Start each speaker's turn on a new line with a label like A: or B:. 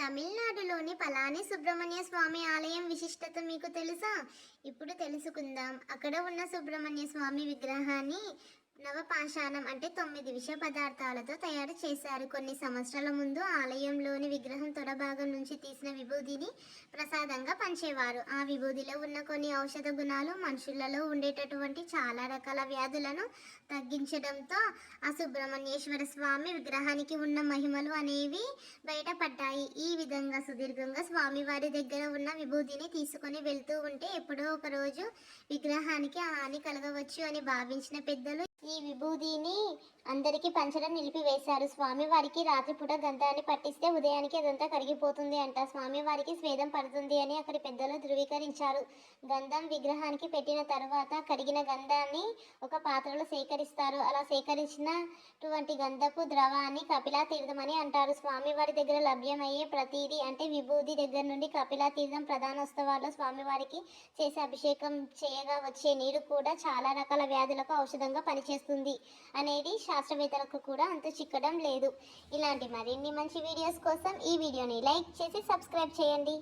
A: తమిళనాడులోని పలాని సుబ్రహ్మణ్య స్వామి ఆలయం విశిష్టత మీకు తెలుసా? ఇప్పుడు తెలుసుకుందాం. అక్కడ ఉన్న సుబ్రహ్మణ్య స్వామి విగ్రహాన్ని నవపాషాణం అంటే తొమ్మిది విష పదార్థాలతో తయారు చేశారు. కొన్ని సంవత్సరాల ముందు ఆలయంలో విగ్రహం తొడ భాగం నుంచి తీసిన విభూదిని ప్రసాదంగా పంచేవారు. ఆ విభూదిలో ఉన్న కొన్ని ఔషధ గుణాలు మనుషులలో ఉండేటటువంటి చాలా రకాల వ్యాధులను తగ్గించడంతో ఆ సుబ్రహ్మణ్యేశ్వర స్వామి విగ్రహానికి ఉన్న మహిమలు అనేవి బయటపడ్డాయి. ఈ విధంగా సుదీర్ఘంగా స్వామివారి దగ్గర ఉన్న విభూదిని తీసుకొని వెళ్తూ ఉంటే ఎప్పుడో ఒక రోజు విగ్రహానికి హాని కలగవచ్చు అని భావించిన పెద్దలు ఈ విభూదిని అందరికీ పంచడం నిలిపివేశారు. స్వామివారికి రాత్రిపూట గంధాన్ని పట్టిస్తే ఉదయానికి అదంతా కరిగిపోతుంది అంట. స్వామివారికి స్వేదం పడుతుంది అని అక్కడి పెద్దలు ధృవీకరించారు. గంధం విగ్రహానికి పెట్టిన తర్వాత కడిగిన గంధాన్ని ఒక పాత్రలో సేకరిస్తారు. అలా సేకరించినటువంటి గంధపు ద్రవాన్ని కపిలా తీర్థం అని అంటారు స్వామివారి దగ్గర లభ్యమయ్యే ప్రతిదీ అంటే విభూది దగ్గర నుండి కపిలా తీర్థం ప్రధానోత్సవాల్లో స్వామివారికి చేసే అభిషేకం చేయగా వచ్చే నీరు కూడా చాలా రకాల వ్యాధులకు ఔషధంగా పనిచేస్తుంది అనేది శాస్త్రవేత్తలకు కూడా అంత చిక్కడం లేదు. ఇలాంటి మరిన్ని మంచి వీడియోస్ కోసం కోసం ఈ వీడియోని లైక్ చేసి సబ్స్క్రైబ్ చేయండి.